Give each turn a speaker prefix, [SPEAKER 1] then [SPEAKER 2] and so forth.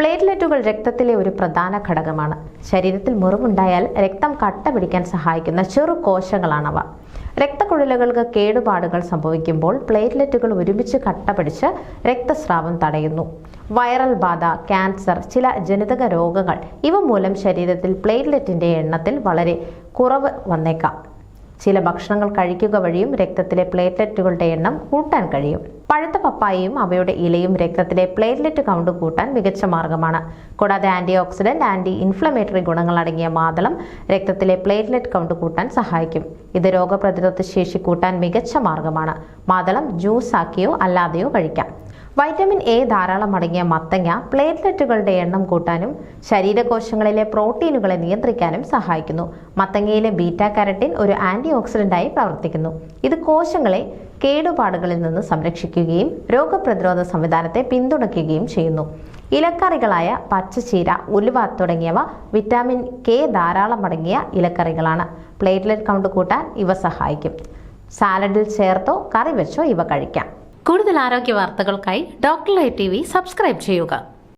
[SPEAKER 1] പ്ലേറ്റ്ലെറ്റുകൾ രക്തത്തിലെ ഒരു പ്രധാന ഘടകമാണ്. ശരീരത്തിൽ മുറിവുണ്ടായാൽ രക്തം കട്ട പിടിക്കാൻ സഹായിക്കുന്ന ചെറു കോശങ്ങളാണവ. രക്തക്കുഴലുകൾക്ക് കേടുപാടുകൾ സംഭവിക്കുമ്പോൾ പ്ലേറ്റ്ലെറ്റുകൾ ഒരുമിച്ച് കട്ട പിടിച്ച് രക്തസ്രാവം തടയുന്നു. വൈറൽ ബാധ ക്യാൻസർ ചില ജനിതക രോഗങ്ങൾ ഇവ മൂലം ശരീരത്തിൽ പ്ലേറ്റ്ലെറ്റിന്റെ എണ്ണത്തിൽ വളരെ കുറവ് വന്നേക്കാം. ചില ഭക്ഷണങ്ങൾ കഴിക്കുക വഴിയും രക്തത്തിലെ പ്ലേറ്റ്ലെറ്റുകളുടെ എണ്ണം കൂട്ടാൻ കഴിയും. പഴുത്ത പപ്പായയും അവയുടെ ഇലയും രക്തത്തിലെ പ്ലേറ്റ്ലെറ്റ് കൗണ്ട് കൂട്ടാൻ മികച്ച മാർഗമാണ്. കൂടാതെ ആന്റി ഓക്സിഡന്റ് ആന്റി ഇൻഫ്ലമേറ്ററി ഗുണങ്ങൾ അടങ്ങിയ മാതളം രക്തത്തിലെ പ്ലേറ്റ്ലെറ്റ് കൗണ്ട് കൂട്ടാൻ സഹായിക്കും. ഇത് രോഗപ്രതിരോധ ശേഷി കൂട്ടാൻ മികച്ച മാർഗമാണ്. മാതളം ജ്യൂസ് ആക്കിയോ അല്ലാതെയോ കഴിക്കാം. വൈറ്റമിൻ എ ധാരാളം അടങ്ങിയ മത്തങ്ങ പ്ലേറ്റ്ലെറ്റുകളുടെ എണ്ണം കൂട്ടാനും ശരീരകോശങ്ങളിലെ പ്രോട്ടീനുകളെ നിയന്ത്രിക്കാനും സഹായിക്കുന്നു. മത്തങ്ങയിലെ ബീറ്റ കാരറ്റിൻ ഒരു ആന്റി ഓക്സിഡന്റായി പ്രവർത്തിക്കുന്നു. ഇത് കോശങ്ങളെ കേടുപാടുകളിൽ നിന്ന് സംരക്ഷിക്കുകയും രോഗപ്രതിരോധ സംവിധാനത്തെ പിന്തുണയ്ക്കുകയും ചെയ്യുന്നു. ഇലക്കറികളായ പച്ചച്ചീര ഉലുവ തുടങ്ങിയവ വിറ്റാമിൻ കെ ധാരാളം അടങ്ങിയ ഇലക്കറികളാണ്. പ്ലേറ്റ്ലെറ്റ് കൗണ്ട് കൂട്ടാൻ ഇവ സഹായിക്കും. സാലഡിൽ ചേർത്തോ കറി വെച്ചോ ഇവ കഴിക്കാം.
[SPEAKER 2] കൂടുതൽ ആരോഗ്യ വാർത്തകൾക്കായി ഡോക്ടർ ലൈവ് ടി സബ്സ്ക്രൈബ് ചെയ്യുക.